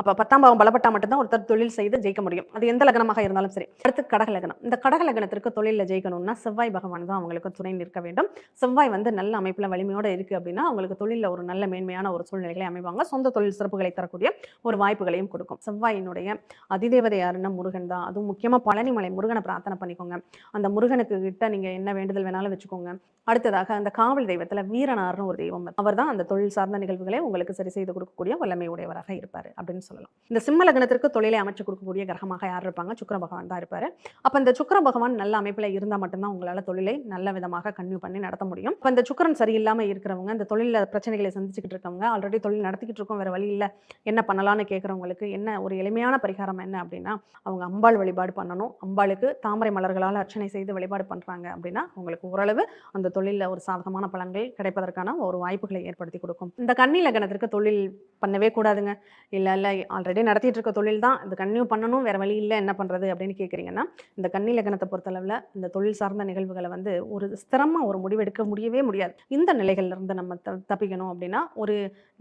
அப்போ பத்தாம் பாவம் பலப்பட்டா மட்டும்தான் ஒருத்தர் தொழில் செய்து ஜெயிக்க முடியும். அது எந்த லக்னமாக இருந்தாலும் சரி. அடுத்து கடக லக்னம். இந்த கடக லக்னத்திற்கு தொழிலில் ஜெயிக்கணும்னா செவ்வாய் பகவான் தான் அவங்களுக்கு துணை நிற்க வேண்டும். செவ்வாய் வந்து நல்ல அமைப்பில் வலிமையோடு இருக்குது அப்படின்னா அவங்களுக்கு தொழிலில் ஒரு நல்ல மேன்மையான ஒரு சூழ்நிலைகளை அமைவாங்க. சொந்த தொழில் சிறப்புகளை தரக்கூடிய ஒரு வாய்ப்புகளையும் கொடுக்கும். செவ்வாயினுடைய அதிதேவதை யாருன்னா முருகன் தான். அதுவும் முக்கியமாக பழனிமலை முருகனை பிரார்த்தனை பண்ணிக்கோங்க. அந்த முருகனுக்கு கிட்ட நீங்கள் என்ன வேண்டுதல் வேணாலும் வச்சுக்கோங்க. அடுத்ததாக அந்த காவல் தெய்வத்தில் வீரனார்னு ஒரு தெய்வம் அவர் தான் அந்த தொழில் சார்ந்த நிகழ்வுகளை உங்களுக்கு சரி செய்து கொடுக்கக்கூடிய வல்லமை உடையவராக இருப்பார் அப்படின்னு சொல்லலாம். இந்த சிம்ம லக்னத்திற்கு தொழிலை அமைச்சு கொடுக்கக்கூடிய கிரகமாக யார் இருப்பாங்க? சுக்கர பகவான் தான் இருப்பார். அப்போ இந்த சுக்கிர பகவான் நல்ல அமைப்பில் இருந்தால் மட்டும்தான் உங்களால் தொழிலை நல்ல விதமாக கன்யூ பண்ணி நடத்த முடியும். இப்போ இந்த சுக்கரன் சரியில்லாமல் இருக்கிறவங்க இந்த தொழிலில் பிரச்சனைகளை சந்திச்சுக்கிட்டு இருக்கவங்க ஆல்ரெடி தொழில் நடத்திக்கிட்டு இருக்கோம் வேறு வழி இல்லை என்ன பண்ணலான்னு கேட்குறவங்களுக்கு என்ன ஒரு எளிமையான பரிகாரம் என்ன அப்படின்னா அவங்க அம்பாள் வழிபாடு பண்ணணும். அம்பாளுக்கு தாமரை மலர்களால் அர்ச்சனை செய்து வழிபாடு பண்ணுறாங்க அப்படின்னா உங்களுக்கு ஓரளவு அந்த தொழிலில் ஒரு சாதகமான பலன்கள் கிடைப்பதற்கான ஒரு வாய்ப்புகளை ஏற்படுத்தி கொடுக்கும். இந்த கன்னி லக்னத்திற்கு தொழில் பண்ணவே கூடாதுங்க. இல்லை இல்லை ஆல்ரெடி நடத்திட்டு இருக்க தொழில் தான். இது கன்னியூ பண்ணணும் வேறு வழி இல்லை என்ன பண்ணுறது அப்படின்னு கேட்குறீங்கன்னா இந்த கன்னி லக்னத்தை பொறுத்தளவில் இந்த தொழில் சார்ந்த நிகழ்வுகளை வந்து ஒரு ஸ்திரமாக ஒரு முடிவெடுக்க முடியவே முடியாது. இந்த நிலைகள்லேருந்து நம்ம த தப்பிக்கணும் அப்படின்னா ஒரு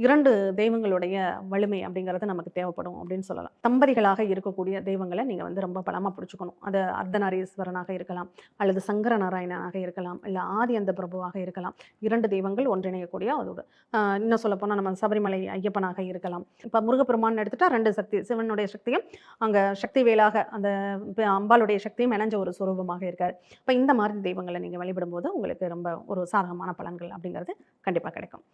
இரண்டு தெய்வங்களுடைய வலிமை அப்படிங்கிறது நமக்கு தேவைப்படும் அப்படின்னு சொல்லலாம். தம்பதிகளாக இருக்கக்கூடிய தெய்வங்களை நீங்கள் வந்து ரொம்ப பலமாக பிடிச்சிக்கணும். அது அர்த்தநாரீஸ்வரனாக இருக்கலாம் அல்லது சங்கர நாராயணனாக இருக்கலாம் இல்லை ஆதி அந்த பிரபுவாக இருக்கலாம். இரண்டு தெய்வங்கள் ஒன்றிணையக்கூடிய அதோட இன்னும் சொல்லப்போனால் நம்ம சபரிமலை ஐயப்பனாக இருக்கலாம். இப்போ முருகப்பெருமான் எடுத்துட்டா ரெண்டு சக்தி சிவனுடைய சக்தியும் அங்கே சக்தி வேலாக அந்த அம்பாளுடைய சக்தியும் இணைஞ்ச ஒரு சுரூபமாக இருக்கார். இப்போ இந்த மாதிரி தெய்வங்களை நீங்கள் வழிபடும்போது உங்களுக்கு ரொம்ப ஒரு சாதகமான பலன்கள் அப்படிங்கிறது கண்டிப்பாக கிடைக்கும்.